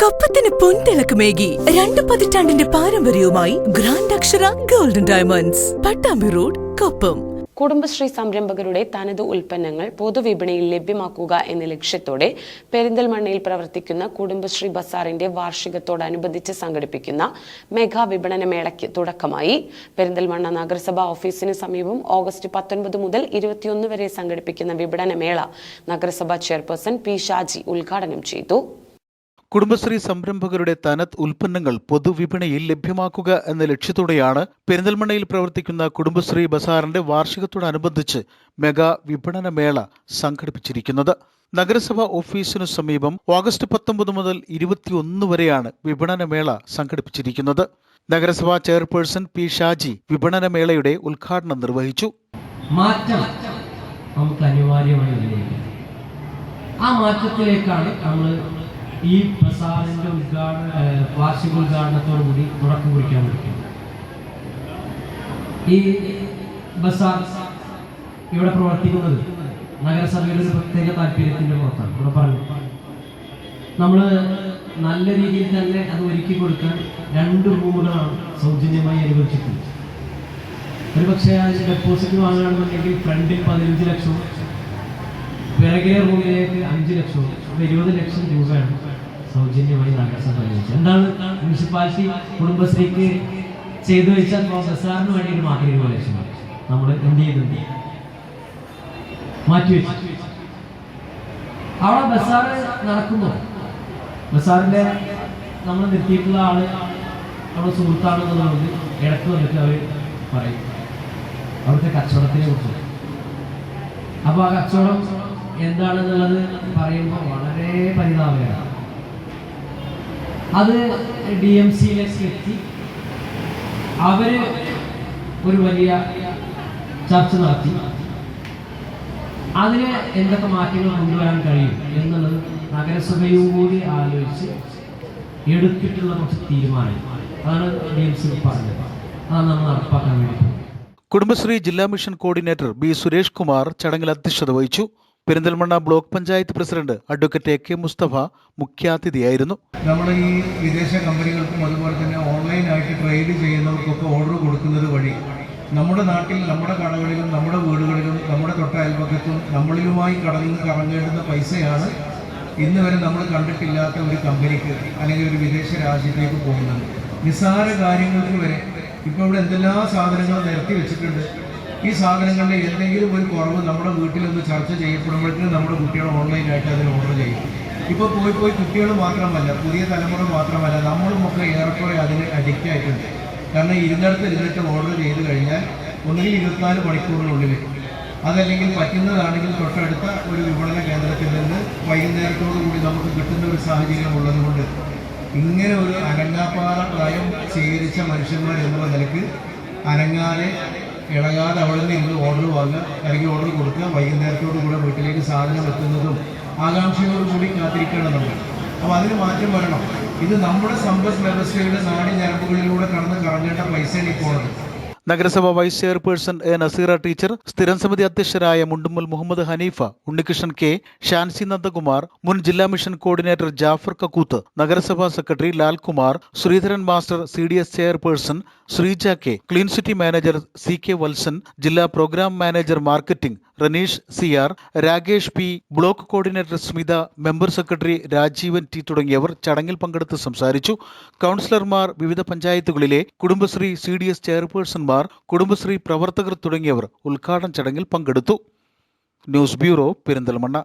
കപ്പത്തിന് പൊൻതിളക്കമേകി രണ്ട് പതിറ്റാണ്ടിന്റെ പാരമ്പര്യവുമായി grand Akshara golden diamonds Pattambi road കപ്പം. Kudumbashree സംരംഭകരുടെ തനത് ഉൽപ്പന്നങ്ങൾ പൊതുവിപണിയിൽ ലഭ്യമാക്കുക എന്ന ലക്ഷ്യത്തോടെ പെരിന്തൽമണ്ണയിൽ പ്രവർത്തിക്കുന്ന കുടുംബശ്രീ ബസാറിന്റെ വാർഷികത്തോടനുബന്ധിച്ച് സംഘടിപ്പിക്കുന്ന മെഗാ വിപണന മേളയ്ക്ക് തുടക്കമായി. പെരിന്തൽമണ്ണ നഗരസഭാ ഓഫീസിന് സമീപം ഓഗസ്റ്റ് പത്തൊൻപത് മുതൽ ഇരുപത്തിയൊന്ന് വരെ സംഘടിപ്പിക്കുന്ന വിപണന മേള നഗരസഭാ ചെയർപേഴ്സൺ പി ഷാജി ഉദ്ഘാടനം ചെയ്തു. കുടുംബശ്രീ സംരംഭകരുടെ തനത് ഉൽപ്പന്നങ്ങൾ പൊതുവിപണിയിൽ ലഭ്യമാക്കുക എന്ന ലക്ഷ്യത്തോടെയാണ് പെരിന്തൽമണ്ണയിൽ പ്രവർത്തിക്കുന്ന കുടുംബശ്രീ ബസാറിന്റെ വാർഷികത്തോടനുബന്ധിച്ച് മെഗാ വിപണന മേള സംഘടിപ്പിച്ചിരിക്കുന്നത്. നഗരസഭാ ഓഫീസിനു സമീപം ഓഗസ്റ്റ് പത്തൊമ്പത് മുതൽ ഇരുപത്തിയൊന്ന് വരെയാണ് വിപണന മേള സംഘടിപ്പിച്ചിരിക്കുന്നത്. നഗരസഭാ ചെയർപേഴ്സൺ പി ഷാജി വിപണന മേളയുടെ ഉദ്ഘാടനം നിർവഹിച്ചു. മാറ്റം നമുക്ക് അനിവാര്യമായി ആ മാറ്റത്തിലേക്കാണ് നമ്മൾ ഈ ബസാറിന്റെ ഉദ്ഘാടന വാർഷിക ഉദ്ഘാടനത്തോടു കൂടി തുടക്കം കുറിക്കാൻ വിളിക്കുന്നത് ഈ ബസാർ ഇവിടെ പ്രവർത്തിക്കുന്നത് നഗരസഭയുടെ ഒരു പ്രത്യേക താല്പര്യത്തിന്റെ പുറത്താണ്. ഇവിടെ പറഞ്ഞു. നമ്മൾ നല്ല രീതിയിൽ തന്നെ അത് ഒരുക്കി കൊടുക്കാൻ രണ്ട് റൂമുകളാണ് സൗജന്യമായി അനുവദിച്ചിട്ടുള്ളത്. ഒരു പക്ഷേ അതിന് ഡെപ്പോസിറ്റ് വാങ്ങുകയാണെന്നുണ്ടെങ്കിൽ ഫ്രണ്ടിൽ പതിനഞ്ച് ലക്ഷവും പിറകിലെ റൂമിലേക്ക് അഞ്ച് ലക്ഷവും. ഇരുപത് ലക്ഷം രൂപയാണ് സൗജന്യമായി നഗരസഭ അനുവദിച്ചത് എന്താണ് മുനിസിപ്പാലിറ്റി കുടുംബശ്രീക്ക് ചെയ്തു വെച്ചാൽ ബസാറിന് വേണ്ടിയിട്ട് മാത്രം ഇരുപത് ലക്ഷം നമ്മൾ എന്ത് ചെയ്തു? മാറ്റി വെച്ചു. അവിടെ ബസാർ നടക്കുന്നു. ബസാറിന്റെ നമ്മൾ നിർത്തിയിട്ടുള്ള ആൾ നമ്മുടെ സുഹൃത്താണെന്നുള്ളത് ഇടയ്ക്ക് വന്നിട്ട് അവർ പറയും. അവിടുത്തെ കച്ചവടത്തിനെ കുറിച്ച്. അപ്പോൾ ആ കച്ചവടം എന്താണെന്നുള്ളത് പറയുമ്പോൾ വളരെ പരിതാപകരമാണ്. അത് ഡി എം സിയിലേക്ക് എത്തി അവർ ഒരു വലിയ ചർച്ച നടത്തി. അതിന് എന്തൊക്കെ മാറ്റങ്ങൾ കൊണ്ടുവരാൻ കഴിയും എന്നുള്ളത് നഗരസഭയും കൂടി ആലോചിച്ച് എടുത്തിട്ടുള്ള കുറച്ച് തീരുമാനം അതാണ് ഡി എം സി പറഞ്ഞത്. അതാണ് നമ്മൾ നടപ്പാക്കാൻ വേണ്ടി കുടുംബശ്രീ ജില്ലാ mission coordinator B Suresh Kumar ചടങ്ങിൽ അധ്യക്ഷത വഹിച്ചു. Perinthalmanna block panchayat president advocate A K Mustafa മുഖ്യാതിഥിയായിരുന്നു. നമ്മൾ ഈ വിദേശ കമ്പനികൾക്കും അതുപോലെ തന്നെ ഓൺലൈനായിട്ട് ട്രേഡ് ചെയ്യുന്നവർക്കൊക്കെ ഓർഡർ കൊടുക്കുന്നത് വഴി നമ്മുടെ നാട്ടിൽ നമ്മുടെ കടകളിലും നമ്മുടെ വീടുകളിലും നമ്മുടെ തൊട്ടയൽപക്കത്തും നമ്മളിലുമായി കടലിൽ കറങ്ങേണ്ടുന്ന പൈസയാണ് ഇന്ന് വരെ നമ്മൾ കണ്ടിട്ടില്ലാത്ത ഒരു കമ്പനിക്ക് അല്ലെങ്കിൽ ഒരു വിദേശ രാജ്യത്തേക്ക് പോകുന്നത്. നിസ്സാര കാര്യങ്ങൾക്ക് വരെ ഇപ്പോൾ ഇവിടെ എന്തെല്ലാം സാധനങ്ങൾ നിരത്തി വെച്ചിട്ടുണ്ട്. ഈ സാധനങ്ങളുടെ എന്തെങ്കിലും ഒരു കുറവ് നമ്മുടെ വീട്ടിലൊന്ന് ചർച്ച ചെയ്യപ്പെടുമ്പോഴത്തേക്കും നമ്മുടെ കുട്ടികൾ ഓൺലൈനായിട്ട് അതിന് ഓർഡർ ചെയ്യും. ഇപ്പോൾ പോയി പോയി കുട്ടികൾ മാത്രമല്ല പുതിയ തലമുറ മാത്രമല്ല നമ്മളുമൊക്കെ ഏറെക്കുറെ അതിന് അഡിക്റ്റ് ആയിട്ടുണ്ട്. കാരണം ഇരുന്നിടത്ത് ഇരുന്നിട്ട് ഓർഡർ ചെയ്ത് കഴിഞ്ഞാൽ ഒന്നുകിൽ ഇരുപത്തിനാല് മണിക്കൂറിനുള്ളിൽ അതല്ലെങ്കിൽ പറ്റുന്നതാണെങ്കിൽ തൊട്ടടുത്ത ഒരു വിപണന കേന്ദ്രത്തിൽ നിന്ന് വൈകുന്നേരത്തോടു കൂടി നമുക്ക് കിട്ടുന്ന ഒരു സാഹചര്യം ഉള്ളതുകൊണ്ട് ഇങ്ങനെ ഒരു അനങ്ങാപ്പാറ പ്രായം സ്വീകരിച്ച മനുഷ്യന്മാർ എന്നുള്ള നിലയ്ക്ക് അനങ്ങാതെ ഇളകാതെ അവിടെ നിന്ന് നിങ്ങൾ ഓർഡർ വാങ്ങുക അല്ലെങ്കിൽ ഓർഡർ കൊടുക്കുക വൈകുന്നേരത്തോടു കൂടെ വീട്ടിലേക്ക് സാധനം എത്തുന്നതും ആകാംക്ഷയോടുകൂടി കാത്തിരിക്കണം നമ്മൾ അപ്പോൾ അതിന് മാറ്റം വരണം. ഇത് നമ്മുടെ സമ്പദ് വ്യവസ്ഥയുടെ നാടി ഞരമ്പുകളിലൂടെ കടന്ന് കറങ്ങേണ്ട പൈസയാണ് പോണത് നഗരസഭ vice chairperson A Naseera teacher സ്ഥിരം സമിതി അധ്യക്ഷരായ മുണ്ടുമ്മൽ മുഹമ്മദ് ഹനീഫ ഉണ്ണികൃഷ്ണൻ കെ ഷാൻസി നന്ദകുമാർ മുൻ ജില്ലാ മിഷൻ കോർഡിനേറ്റർ ജാഫർ കക്കൂത്ത് നഗരസഭാ secretary Lalkumar Sreedharan master C D S chairperson Sreeja K clean city manager C K Valsan ജില്ലാ programme manager marketing Raneesh C R Rakesh P block coordinator Smitha member secretary Rajeevan T തുടങ്ങിയവർ ചടങ്ങിൽ പങ്കെടുത്ത് സംസാരിച്ചു. കൗൺസിലർമാർ വിവിധ പഞ്ചായത്തുകളിലെ Kudumbashree C D S ചെയർപേഴ്സൺമാർ Kudumbashree പ്രവർത്തകർ തുടങ്ങിയവർ ഉദ്ഘാടന ചടങ്ങിൽ പങ്കെടുത്തു. News bureau Perinthalmanna.